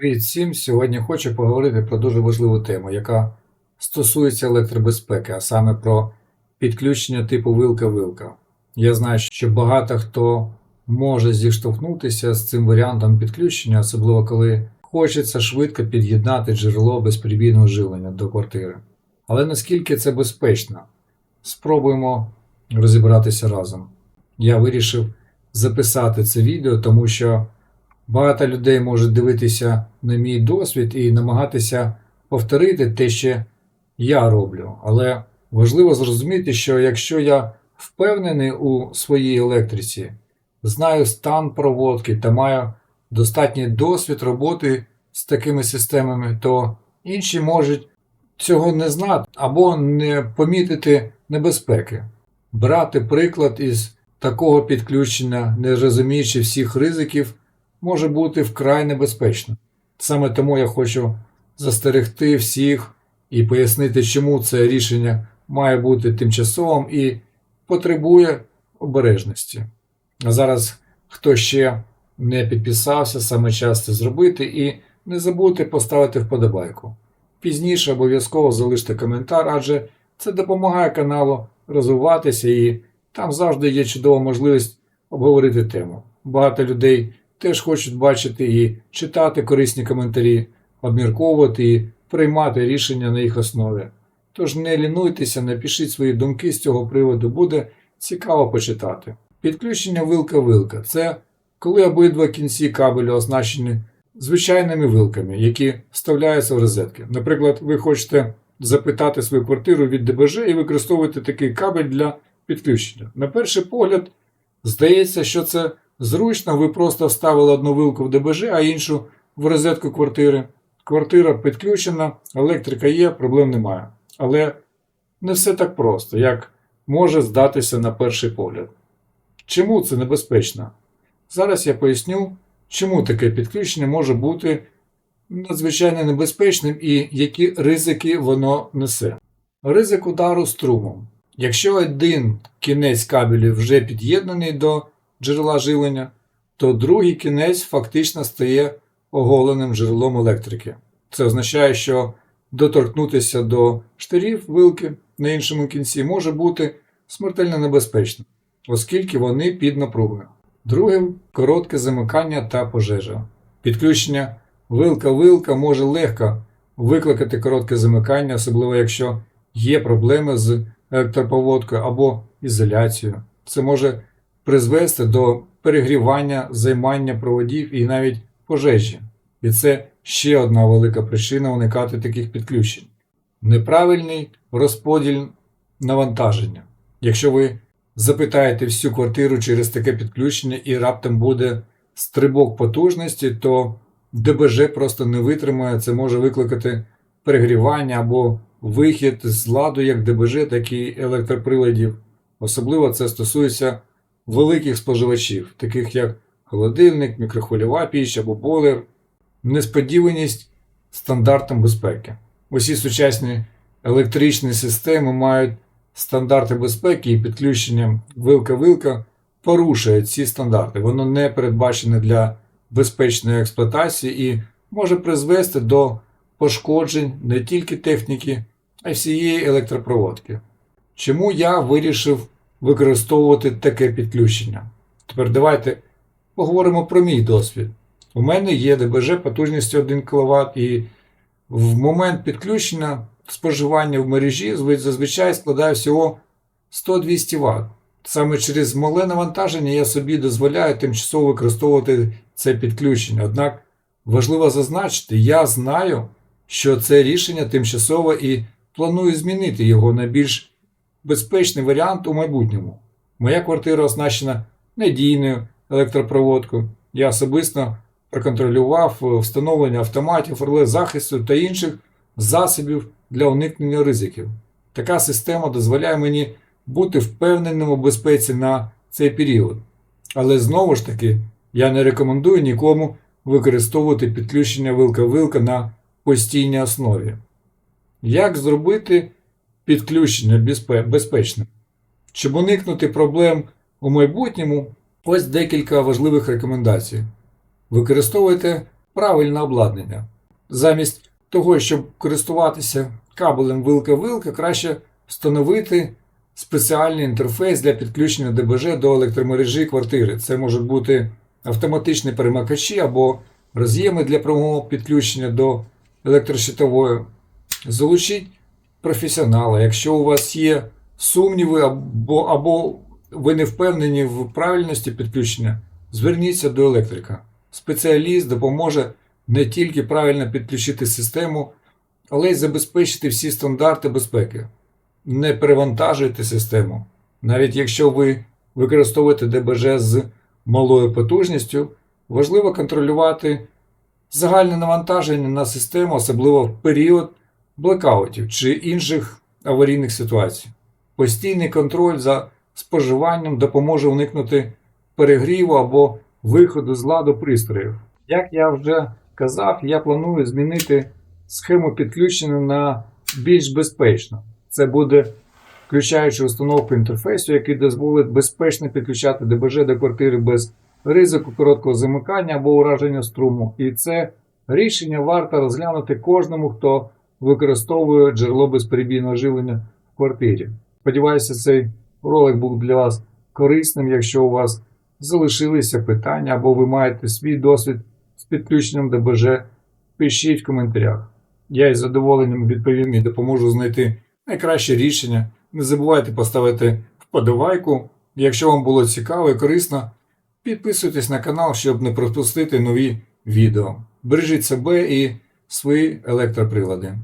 Привіт всім! Сьогодні хочу поговорити про дуже важливу тему, яка стосується електробезпеки, а саме про підключення типу вилка-вилка. Я знаю, що багато хто може зіштовхнутися з цим варіантом підключення, особливо коли хочеться швидко під'єднати джерело безперебійного живлення до квартири. Але наскільки це безпечно? Спробуємо розібратися разом. Я вирішив записати це відео, тому що Багато людей можуть дивитися на мій досвід і намагатися повторити те, що я роблю. Але важливо зрозуміти, що якщо я впевнений у своїй електриці, знаю стан проводки та маю достатній досвід роботи з такими системами, то інші можуть цього не знати або не помітити небезпеки. Брати приклад із такого підключення, не розуміючи всіх ризиків може бути вкрай небезпечно. Саме тому я хочу застерегти всіх і пояснити, чому це рішення має бути тимчасовим і потребує обережності. А зараз, хто ще не підписався, саме час це зробити і не забудьте поставити вподобайку. Пізніше обов'язково залиште коментар, адже це допомагає каналу розвиватися і там завжди є чудова можливість обговорити тему. Багато людей теж хочуть бачити і читати корисні коментарі, обмірковувати і приймати рішення на їх основі. Тож не лінуйтеся, напишіть свої думки з цього приводу, буде цікаво почитати. Підключення вилка-вилка це коли обидва кінці кабелю оснащені звичайними вилками, які вставляються в розетки. Наприклад, ви хочете запитати свою квартиру від ДБЖ і використовуєте такий кабель для підключення. На перший погляд, здається, що це Зручно, ви просто вставили одну вилку в ДБЖ, а іншу в розетку квартири. Квартира підключена, електрика є, проблем немає. Але не все так просто, як може здатися на перший погляд. Чому це небезпечно? Зараз я поясню, чому таке підключення може бути надзвичайно небезпечним і які ризики воно несе. Ризик удару струмом. Якщо один кінець кабелю вже під'єднаний до джерела живлення, то другий кінець фактично стає оголеним джерелом електрики. Це означає, що доторкнутися до штирів вилки на іншому кінці може бути смертельно небезпечно, оскільки вони під напругою. Другим коротке замикання та пожежа. Підключення вилка-вилка може легко викликати коротке замикання, особливо якщо є проблеми з електроповодкою або ізоляцією. Це може призвести до перегрівання, займання проводів і навіть пожежі. І це ще одна велика причина уникати таких підключень. Неправильний розподіл навантаження. Якщо ви запитаєте всю квартиру через таке підключення і раптом буде стрибок потужності, то ДБЖ просто не витримає, це може викликати перегрівання або вихід з ладу як ДБЖ, так і електроприладів. Особливо це стосується великих споживачів, таких як холодильник, мікрохвильова піч або бойлер, несподіваність стандартам безпеки. Усі сучасні електричні системи мають стандарти безпеки і підключення вилка-вилка порушує ці стандарти. Воно не передбачене для безпечної експлуатації і може призвести до пошкоджень не тільки техніки, а й всієї електропроводки. Чому я вирішив використовувати таке підключення. Тепер давайте поговоримо про мій досвід. У мене є ДБЖ потужністю 1 кВт, і в момент підключення споживання в мережі зазвичай складає всього 100-200 Вт. Саме через мале навантаження я собі дозволяю тимчасово використовувати це підключення. Однак важливо зазначити, я знаю, що це рішення тимчасове і планую змінити його на більш безпечний варіант у майбутньому. Моя квартира оснащена надійною електропроводкою. Я особисто проконтролював встановлення автоматів, реле захисту та інших засобів для уникнення ризиків. Така система дозволяє мені бути впевненим у безпеці на цей період. Але знову ж таки, я не рекомендую нікому використовувати підключення вилка-вилка на постійній основі. Як зробити підключення безпечним. Щоб уникнути проблем у майбутньому, ось декілька важливих рекомендацій. Використовуйте правильне обладнання. Замість того, щоб користуватися кабелем вилка-вилка, краще встановити спеціальний інтерфейс для підключення ДБЖ до електромережі квартири. Це можуть бути автоматичні перемикачі або роз'єми для прямого підключення до електрощитової. Залучіть професіонала. Якщо у вас є сумніви або, або ви не впевнені в правильності підключення, зверніться до електрика. Спеціаліст допоможе не тільки правильно підключити систему, але й забезпечити всі стандарти безпеки. Не перевантажуйте систему. Навіть якщо ви використовуєте ДБЖ з малою потужністю, важливо контролювати загальне навантаження на систему, особливо в період блекаутів чи інших аварійних ситуацій. Постійний контроль за споживанням допоможе уникнути перегріву або виходу з ладу пристроїв. Як я вже казав, я планую змінити схему підключення на більш безпечну. Це буде включаючи установку інтерфейсу, який дозволить безпечно підключати ДБЖ до квартири без ризику короткого замикання або ураження струму. І це рішення варто розглянути кожному, хто використовує джерело безперебійного живлення в квартирі. Сподіваюся, цей ролик був для вас корисним. Якщо у вас залишилися питання або ви маєте свій досвід з підключенням ДБЖ, пишіть в коментарях. Я із задоволенням відповім і допоможу знайти найкраще рішення. Не забувайте поставити вподобайку. Якщо вам було цікаво і корисно, підписуйтесь на канал, щоб не пропустити нові відео. Бережіть себе і свої електроприлади.